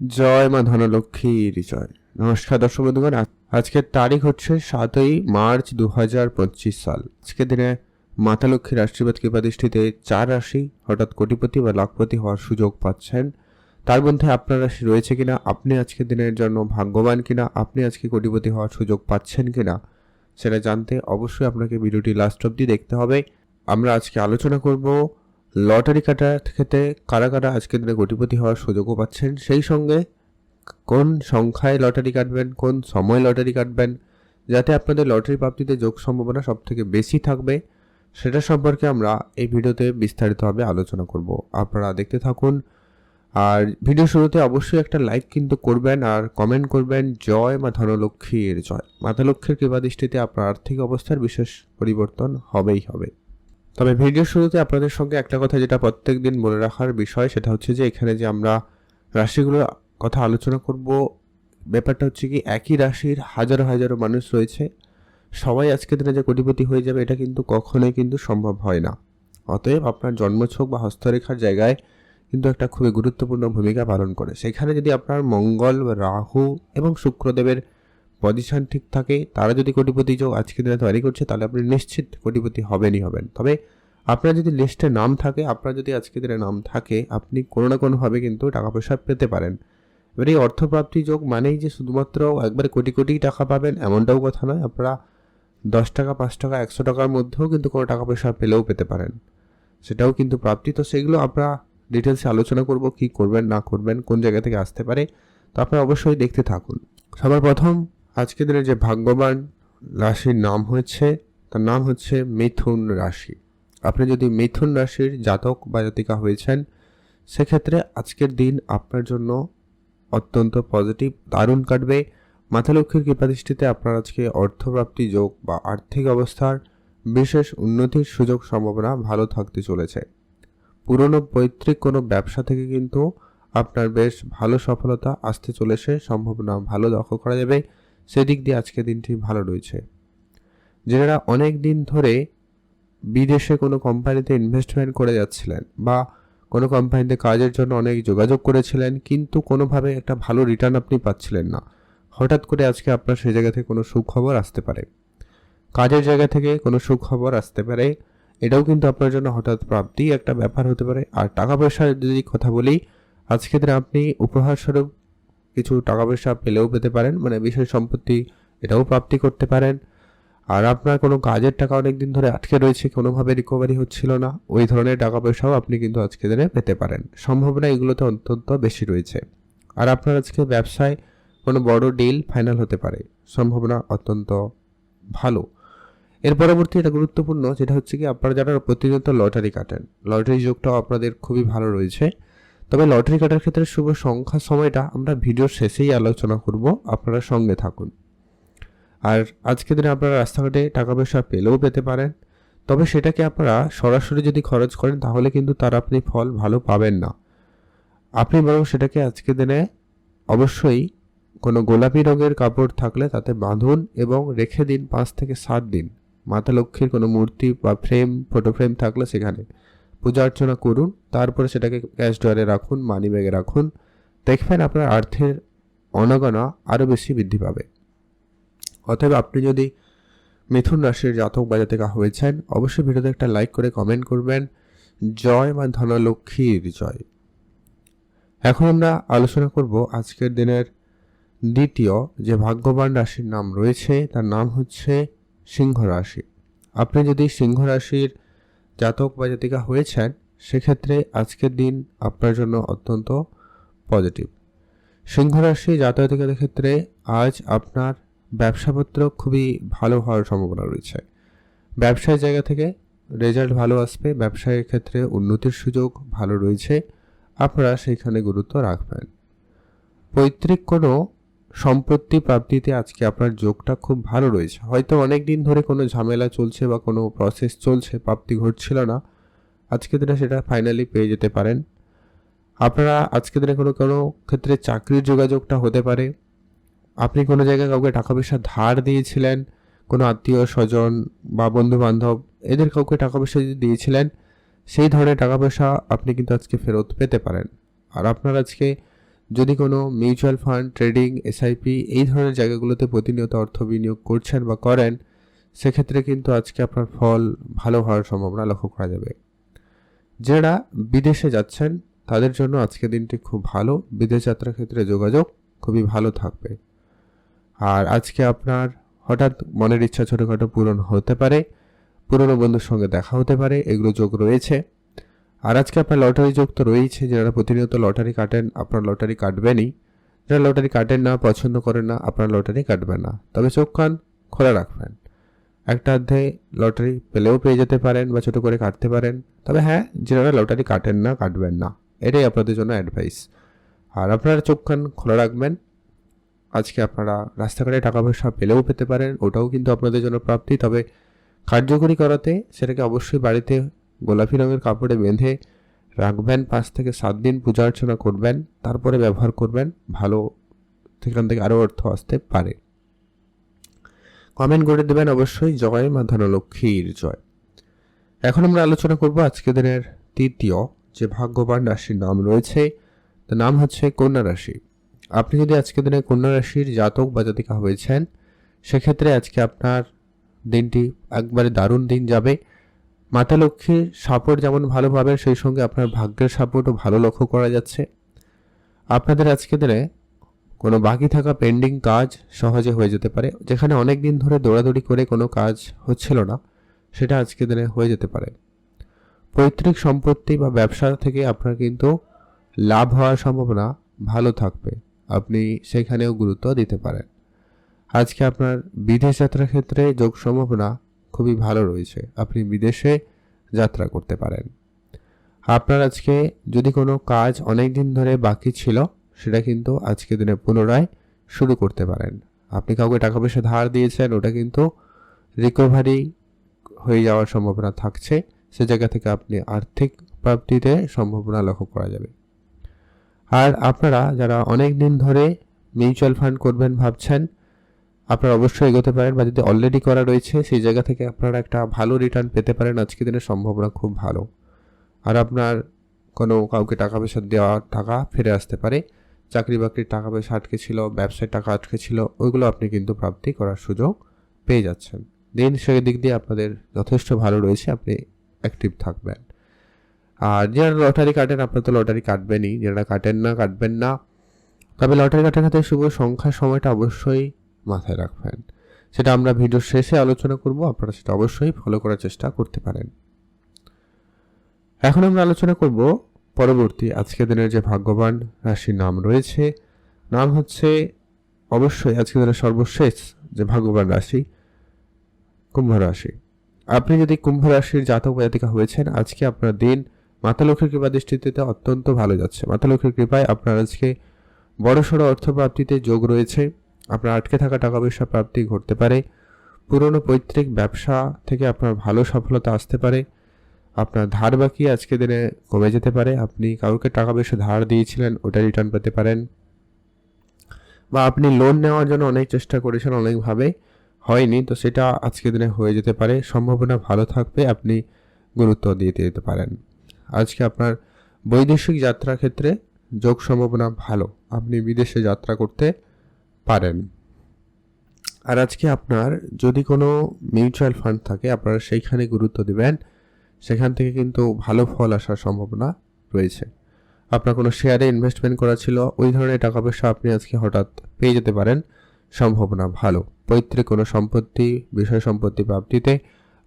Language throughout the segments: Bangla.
জয় মা ধনলক্ষ্মীর জয় নমস্কার দর্শক বন্ধুগণ আজকের তারিখ হচ্ছে সাতই মার্চ দু হাজার পঁচিশ সাল। আজকের দিনে মাতা লক্ষ্মীর আশীর্বাদ কৃপাদৃষ্টিতে চার রাশি হঠাৎ কোটিপতি বা লাখপতি হওয়ার সুযোগ পাচ্ছেন। তার মধ্যে আপনার রাশি রয়েছে কিনা, আপনি আজকের দিনের জন্য ভাগ্যবান কিনা, আপনি আজকে কোটিপতি হওয়ার সুযোগ পাচ্ছেন কিনা, সেটা জানতে অবশ্যই আপনাকে ভিডিওটি লাস্ট অবধি দেখতে হবে। আমরা আজকে আলোচনা করব লটারি কাটার ক্ষেত্রে কারা কারা আজকের দিনে কোটিপতি হওয়ার সুযোগও পাচ্ছেন? সেই সঙ্গে কোন সংখ্যায় লটারি কাটবেন, কোন সময় লটারি কাটবেন, যাতে আপনাদের লটারি প্রাপ্তিতে যোগ সম্ভাবনা সব থেকে বেশি থাকবে, সেটা সম্পর্কে আমরা এই ভিডিওতে বিস্তারিতভাবে আলোচনা করব। আপনারা দেখতে থাকুন। আর ভিডিও শুরুতে অবশ্যই একটা লাইক কিন্তু করবেন আর কমেন্ট করবেন, জয় মা ধনলক্ষ্মীর জয়। মাতা লক্ষ্মীর কৃপা দৃষ্টিতে আপনার আর্থিক অবস্থার বিশেষ পরিবর্তন হবেই হবে। তবে ভিডিও শুরুতে আপনাদের সঙ্গে একটা কথা যেটা প্রত্যেক দিন বলে রাখার বিষয়, সেটা হচ্ছে যে এখানে যে আমরা রাশিগুলোর কথা আলোচনা করব, ব্যাপারটা হচ্ছে কি একই রাশির হাজারো হাজারো মানুষ রয়েছে। সবাই আজকের দিনে যে কোটিপতি হয়ে যাবে, এটা কিন্তু কখনোই কিন্তু সম্ভব হয় না। অতএব আপনার জন্মছক বা হস্তরেখার জায়গায় কিন্তু একটা খুবই গুরুত্বপূর্ণ ভূমিকা পালন করে। সেখানে যদি আপনার মঙ্গল, রাহু এবং শুক্রদেবের পজিশন ঠিক থাকে, তারা যদি কোটিপতি যোগ আজকের দিনে তৈরি করছে, তাহলে আপনি নিশ্চিত কোটিপতি হবেনই হবেন। তবে আপনার যদি লিস্টে নাম থাকে, আপনার যদি আজকের দিনে নাম থাকে, আপনি কোনো না কোনোভাবে কিন্তু টাকা পয়সা পেতে পারেন। এবার এই অর্থপ্রাপ্তি যোগ মানেই যে শুধুমাত্র একবারে কোটি কোটি টাকা পাবেন, এমনটাও কথা নয়, আপনারা দশ টাকা, পাঁচ টাকা, একশো টাকার মধ্যেও কিন্তু কোনো টাকা পয়সা পেলেও পেতে পারেন। সেটাও কিন্তু প্রাপ্তি। তো সেগুলো আমরা ডিটেলসে আলোচনা করব, কি করবেন, না করবেন, কোন জায়গা থেকে আসতে পারে, তো আপনারা অবশ্যই দেখতে থাকুন। সবার প্রথম আজকের দিনে যে ভাগ্যবান রাশির নাম হয়েছে, তার নাম হচ্ছে মিথুন রাশি। আপনি যদি মিথুন রাশির জাতক বা জাতিকা হয়েছেন, সেক্ষেত্রে আজকের দিন আপনার জন্য অত্যন্ত পজিটিভ, দারুণ কাটবে। মাথা লক্ষ্মীর কৃপাদৃষ্টিতে আপনার আজকে অর্থপ্রাপ্তি যোগ বা আর্থিক অবস্থার বিশেষ উন্নতির সুযোগ সম্ভাবনা ভালো থাকতে চলেছে। পুরনো পৈতৃক কোনো ব্যবসা থেকে কিন্তু আপনার বেশ ভালো সফলতা আসতে চলেছে। সম্ভাবনা ভালো লক্ষ্য করা যাবে। সেদিক দিয়ে আজকের দিনটি ভালো রয়েছে। যারা অনেক দিন ধরে বিদেশে কোনো কোম্পানিতে ইনভেস্টমেন্ট করে যাচ্ছিলেন বা কোনো কোম্পানিতে কাজের জন্য অনেক যোগাযোগ করেছিলেন, কিন্তু কোনোভাবে একটা ভালো রিটার্ন আপনি পাচ্ছিলেন না। হঠাৎ করে আজকে আপনার সেই জায়গা থেকে কোনো সুখবর আসতে পারে। কাজের জায়গা থেকে কোনো সুখবর আসতে পারে। এটাও কিন্তু আপনার জন্য হঠাৎ প্রাপ্তি একটা ব্যাপার হতে পারে। আর টাকা পয়সার যদি কথা বলি আজকে দিনে আপনি উপহার স্বরূপ কিছু টাকা পয়সা পেলেও পেতে পারেন মানে বিষয় সম্পত্তি এটাও প্রাপ্তি করতে পারেন। আর আপনার কোনো কাজের টাকা অনেক দিন ধরে আটকে রয়েছে, কোনোভাবে রিকভারি হচ্ছিল না, ওই ধরনের টাকা পয়সাও আপনি কিন্তু আজকে দিনে পেতে পারেন। সম্ভাবনা এগুলোতে অত্যন্ত বেশি রয়েছে। আর আপনার আজকে ব্যবসায় কোনো বড় ডিল ফাইনাল হতে পারে, সম্ভাবনা অত্যন্ত ভালো। এর পরবর্তী এটা গুরুত্বপূর্ণ, যেটা হচ্ছে কি আপনারা যারা প্রতিনিয়ত লটারি কাটেন। লটারি যোগটাও আপনাদের খুবই ভালো রয়েছে। তবে লটারি কাটার ক্ষেত্রে শুভ সংখ্যা সময়টা আমরা ভিডিওর শেষেই আলোচনা করব, আপনারা সঙ্গে থাকুন। আর আজকের দিনে আপনারা রাস্তাঘাটে টাকা পয়সা পেলেও পেতে পারেন, তবে সেটাকে আপনারা সরাসরি যদি খরচ করেন, তাহলে কিন্তু তার আপনি ফল ভালো পাবেন না। আপনি বরং সেটাকে আজকের দিনে অবশ্যই কোনো গোলাপি রঙের কাপড় থাকলে তাতে বাঁধুন এবং রেখে দিন পাঁচ থেকে সাত দিন। মাতা লক্ষ্মীর কোনো মূর্তি বা ফ্রেম, ফটো ফ্রেম থাকলে সেখানে। পূজা অর্চনা করুন, তারপরে সেটাকে ক্যাশ ড্রয়ারে রাখুন, মানি ব্যাগে রাখুন। দেখবেন আপনার অর্থের অনাগনা আরও বেশি বৃদ্ধি পাবে। অতএব আপনি যদি মিথুন রাশির জাতক বা জাতিকা হয়েছেন, অবশ্যই ভিডিওতে একটা লাইক করে কমেন্ট করবেন। জয় মা ধনলক্ষ্মীর জয় এখন আমরা আলোচনা করব আজকের দিনের দ্বিতীয় যে ভাগ্যবান রাশির নাম রয়েছে, তার নাম হচ্ছে সিংহ রাশি। আপনি যদি সিংহ রাশির জাতক বা জাতিকা হয়েছেন, সেক্ষেত্রে আজকের দিন আপনার জন্য অত্যন্ত পজিটিভ। সিংহ রাশি জাতক ক্ষেত্রে আজ আপনার ব্যবসাপত্র খুবই ভালো হওয়ার সম্ভাবনা রয়েছে। ব্যবসায়ের জায়গা থেকে রেজাল্ট ভালো আসবে ব্যবসায়ের ক্ষেত্রে উন্নতির সুযোগ ভালো রয়েছে, আপনারা সেইখানে গুরুত্ব রাখবেন। পৈতৃক কোনো সম্পত্তি প্রাপ্তিতে আজকে আপনার যোগটা খুব ভালো রয়েছে। হয়তো অনেক দিন ধরে কোনো ঝামেলা চলছে বা কোনো প্রসেস চলছে, প্রাপ্তি ঘটছিল না। আজকে দিনে সেটা ফাইনালি পেয়ে যেতে পারেন। আপনারা আজকে দিনে কোনো কোনো ক্ষেত্রে চাকরির যোগাযোগটা হতে পারে। আপনি কোনো জায়গায় কাউকে টাকা পয়সা ধার দিয়েছিলেন, কোনো আত্মীয় স্বজন বা বন্ধু বান্ধব এদের কাউকে টাকা পয়সা যদি দিয়েছিলেন, সেই ধরনের টাকা পয়সা আপনি কিন্তু আজকে ফেরত পেতে পারেন। আর আপনার আজকে যদি কোনো মিউচুয়াল ফান্ড ট্রেডিং এসআইপি এই ধরনের জায়গাগুলোতে প্রতিনিয়ত অর্থ বিনিয়োগ করছেন বা করেন, সেক্ষেত্রে কিন্তু আজকে আপনার ফল ভালো হওয়ার সম্ভাবনা লক্ষ্য করা যাবে। যারা বিদেশে যাচ্ছেন, তাদের জন্য আজকে দিনটি খুব ভালো। বিদেশ যাত্রার ক্ষেত্রে যোগাযোগ খুবই ভালো থাকবে। আর আজকে আপনার হঠাৎ মনের ইচ্ছা ছোটোখাটো পূরণ হতে পারে। পুরনো বন্ধুর সঙ্গে দেখা হতে পারে। এগুলো যোগ রয়েছে। আর আজকে আপনার লটারি যোগ তো রয়েছে যারা প্রতিনিয়ত লটারি কাটেন, আপনার লটারি কাটবেনই। যারা লটারি কাটেন না, পছন্দ করেন না, আপনার লটারি কাটবেন না। তবে চোখ কান খোলা রাখবেন। একটা অর্ধে লটারি পেলেও পেয়ে যেতে পারেন বা ছোটো করে কাটতে পারেন। তবে হ্যাঁ যারা লটারি কাটেন না, কাটবেন না। এটাই আপনাদের জন্য অ্যাডভাইস আর আপনারা চোখ কান খোলা রাখবেন। আজকে আপনারা রাস্তাঘাটে টাকা পয়সা পেলেও পেতে পারেন, ওটাও কিন্তু আপনাদের জন্য প্রাপ্তি। তবে কার্যকরী করাতে সেটাকে অবশ্যই বাড়িতে গোলাপি রঙের কাপড়ে বেঁধে রাখবেন, পাঁচ থেকে সাত দিন পূজা অর্চনা করবেন, তারপরে ব্যবহার করবেন, ভালো সেখান থেকে আরও অর্থ আসতে পারে। কমেন্ট করে দেবেন অবশ্যই, জয় মা ধনলক্ষ্মীর জয়। এখন আমরা আলোচনা করব আজকের দিনের তৃতীয় যে ভাগ্যবান রাশির নাম রয়েছে, তার নাম হচ্ছে কন্যা রাশি। আপনি যদি আজকের দিনে কন্যা রাশির জাতক বা জাতিকা হয়েছেন, সেক্ষেত্রে আজকে আপনার দিনটি একবারে দারুণ দিন যাবে। মাতা লক্ষ্মীর সাপোর্ট যেমন ভালো পাবেন, সেই সঙ্গে আপনার ভাগ্যের সাপোর্টও ভালো লক্ষ্য করা যাচ্ছে। আপনাদের আজকে দিনে কোনো বাকি থাকা পেন্ডিং কাজ সহজে হয়ে যেতে পারে, যেখানে অনেক দিন ধরে দৌড়াদৌড়ি করে কোনো কাজ হচ্ছিল না, সেটা আজকে দিনে হয়ে যেতে পারে। পৈতৃক সম্পত্তি বা ব্যবসা থেকে আপনার কিন্তু লাভ হওয়ার সম্ভাবনা ভালো থাকবে, আপনি সেখানেও গুরুত্ব দিতে পারেন। আজকে আপনার বিদেশ যাত্রার ক্ষেত্রে যোগ সম্ভাবনা খুবই ভালো রয়েছে। আপনি বিদেশে যাত্রা করতে পারেন। আপনার আজকে যদি কোনো কাজ অনেক দিন ধরে বাকি ছিল, সেটা কিন্তু আজকে দিনে পুনরায় শুরু করতে পারেন। আপনি কাউকে টাকা পয়সা ধার দিয়েছেন, ওটা কিন্তু রিকভারি হয়ে যাওয়ার সম্ভাবনা থাকছে। সে জায়গা থেকে আপনি আর্থিক প্রাপ্তিতে সম্ভাবনা লক্ষ্য করা যাবে। আর আপনারা যারা অনেক দিন ধরে মিউচুয়াল ফান্ড করবেন ভাবছেন আপনারা অবশ্যই এগোতে পারেন বা যদি অলরেডি করা রয়েছে, সেই জায়গা থেকে আপনারা একটা ভালো রিটার্ন পেতে পারেন। আজকে দিনের সম্ভাবনা খুব ভালো। আর আপনার কোনো কাউকে টাকা পয়সা দেওয়ার টাকা ফিরে আসতে পারে। চাকরি বাকরির টাকা পয়সা আটকে ছিল, ব্যবসায় টাকা আটকে ছিল, ওইগুলো আপনি কিন্তু প্রাপ্তি করার সুযোগ পেয়ে যাচ্ছেন। দিন সেই দিক দিয়ে আপনাদের যথেষ্ট ভালো রয়েছে, আপনি অ্যাক্টিভ থাকবেন। আর যারা লটারি কাটেন, আপনার তো লটারি কাটবেনই। যারা কাটেন না, কাটবেন না। তবে লটারি কাটার ক্ষেত্রে শুভ সংখ্যার সময়টা অবশ্যই মাথায় রাখবেন। সেটা আমরা ভিডিওর শেষে আলোচনা করব। আপনারা সেটা অবশ্যই ফলো করার চেষ্টা করতে পারেন। এখন আমরা আলোচনা করব পরবর্তী আজকের দিনের যে ভাগ্যবান রাশির নাম রয়েছে, নাম হচ্ছে অবশ্যই আজকের দিনের সর্বশেষ যে ভাগ্যবান রাশি, কুম্ভ রাশি। আপনি যদি কুম্ভ রাশির জাতক জাতিকা হয়েছেন, আজকে আপনার দিন মাতা লক্ষ্মীর কৃপা দৃষ্টিতে অত্যন্ত ভালো যাচ্ছে। মাতা লক্ষ্মীর কৃপায় আপনার আজকে বড়সড় অর্থপ্রাপ্তিতে যোগ রয়েছে। আপনার আটকে থাকা টাকা পয়সা প্রাপ্তি ঘটতে পারে, পুরনো পৈতৃক ব্যবসা থেকে আপনার ভালো সফলতা আসতে পারে, আপনার ধার বাকি আজকে দিনে কমে যেতে পারে, আপনি কাউকে টাকা পয়সা ধার দিয়েছিলেন, ওটা রিটার্ন পেতে পারেন। বা আপনি লোন নেওয়ার জন্য অনেক চেষ্টা করেছেন, অনেকভাবে হয়নি, তো সেটা আজকে দিনে হয়ে যেতে পারে, সম্ভাবনা ভালো থাকবে, আপনি গুরুত্ব দিয়ে দিতে পারেন। আজকে আপনার বৈদেশিক যাত্রার ক্ষেত্রে যোগ সম্ভাবনা ভালো, আপনি বিদেশে যাত্রা করতে পারেন। আর আজকে আপনার যদি কোনো মিউচুয়াল ফান্ড থাকে, আপনারা সেইখানে গুরুত্ব দিবেন। সেখান থেকে কিন্তু ভালো ফল আসার সম্ভাবনা রয়েছে। আপনার কোনো শেয়ারে ইনভেস্টমেন্ট করা ছিল, ওই ধরনের টাকা পয়সা আপনি আজকে হঠাৎ পেয়ে যেতে পারেন। সম্ভাবনা ভালো। পৈতৃক কোনো সম্পত্তি, বিষয় সম্পত্তি প্রাপ্তিতে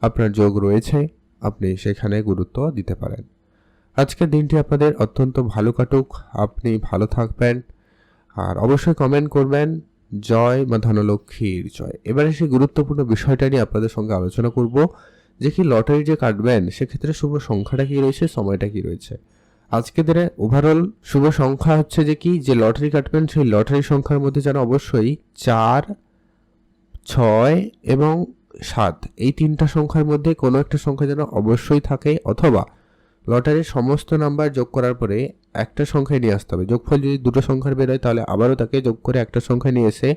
আপনার যোগ রয়েছে, আপনি সেখানে গুরুত্ব দিতে পারেন। আজকের দিনটি আপনাদের অত্যন্ত ভালো কাটুক। আপনি ভালো থাকবেন। আর অবশ্যই কমেন্ট করবেন। জয় বা ধনলক্ষ্মীর জয়। এবারে সেই গুরুত্বপূর্ণ বিষয়টা নিয়ে আপনাদের সঙ্গে আলোচনা করব, যে কি লটারি যে কাটবেন, সেক্ষেত্রে শুভ সংখ্যাটা কি রয়েছে, সময়টা কি রয়েছে। আজকে দিনে ওভারঅল শুভ সংখ্যা হচ্ছে যে কি, যে লটারি কাটবেন, সেই লটারি সংখ্যার মধ্যে যেন অবশ্যই চার, ছয় এবং সাত, এই তিনটা সংখ্যার মধ্যে কোনো একটা সংখ্যা যেন অবশ্যই থাকে, অথবা লটারির সমস্ত নাম্বার যোগ করার পরে একটা সংখ্যায় নিয়ে আসতে হবে। যোগফল যদি দুটো সংখ্যার বেরোয় তাহলে আবারও তাকে যোগ করে একটা সংখ্যা নিয়ে এসে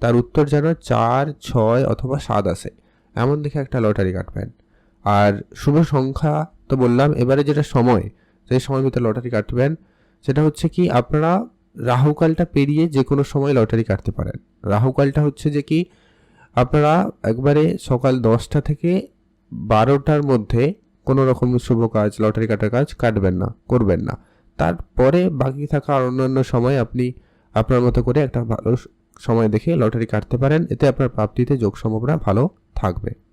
তার উত্তর যেন চার, ছয় অথবা সাত আসে। এমন দেখে একটা লটারি কাটবেন। আর শুভ সংখ্যা তো বললাম, এবারে যেটা সময়, সেই সময় ভিতরে লটারি কাটবেন। সেটা হচ্ছে কি, আপনারা রাহুকালটা পেরিয়ে যে কোনো সময় লটারি কাটতে পারেন। রাহুকালটা হচ্ছে যে কি, আপনারা একবারে সকাল দশটা থেকে বারোটার মধ্যে কোনো রকম শুভ কাজ, লটারি কাটার কাজ কাটবেন না, করবেন না। তারপরে বাকি থাকা আর অন্যান্য সময় আপনি আপনার মতো করে একটা ভালো সময় দেখে লটারি কাটতে পারেন। এতে আপনার প্রাপ্তিতে যোগ সম্ভাবনা ভালো থাকবে।